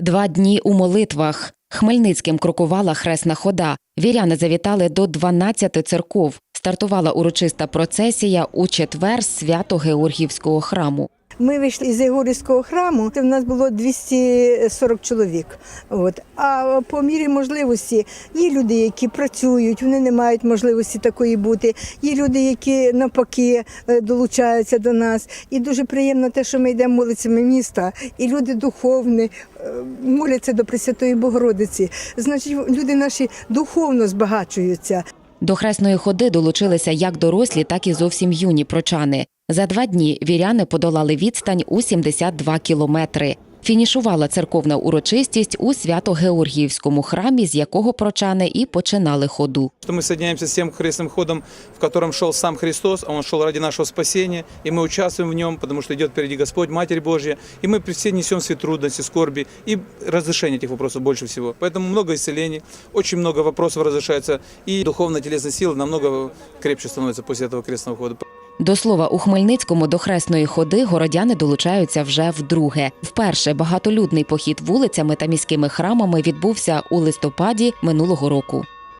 Два дні у молитвах. Хмельницьким крокувала хресна хода. Віряни завітали до 12 церков. Стартувала урочиста процесія у четвер свято-Георгіївського храму. Ми вийшли із Єгорівського храму, в нас було 240 чоловік. От. А по мірі можливості є люди, які працюють, вони не мають можливості такої бути. Є люди, які навпаки е, долучаються до нас. І дуже приємно те, що ми йдемо вулицями міста, і люди духовні моляться до Пресвятої Богородиці. Значить, люди наші духовно збагачуються. До хресної ходи долучилися як дорослі, так і зовсім юні прочани. За два дні віряни подолали відстань у 72 кілометри. Фінішувала церковна урочистість у свято-Георгіївському храмі, з якого прочани і починали ходу. что мы соединяемся с тем крестным ходом, в котором шел сам Христос, а Он шел ради нашего спасения, и мы участвуем в нем, потому что идет впереди Господь, Матерь Божья, и мы все несем все трудности, скорби и разрешение этих вопросов больше всего. Поэтому много исцелений, очень много вопросов разрешается, и духовно-телесная сила намного крепче становится после этого крестного хода. До слова, у Хмельницькому до хресної ходи городяни долучаються вже вдруге. Вперше багатолюдний похід вулицями та міськими храмами відбувся у листопаді минулого року.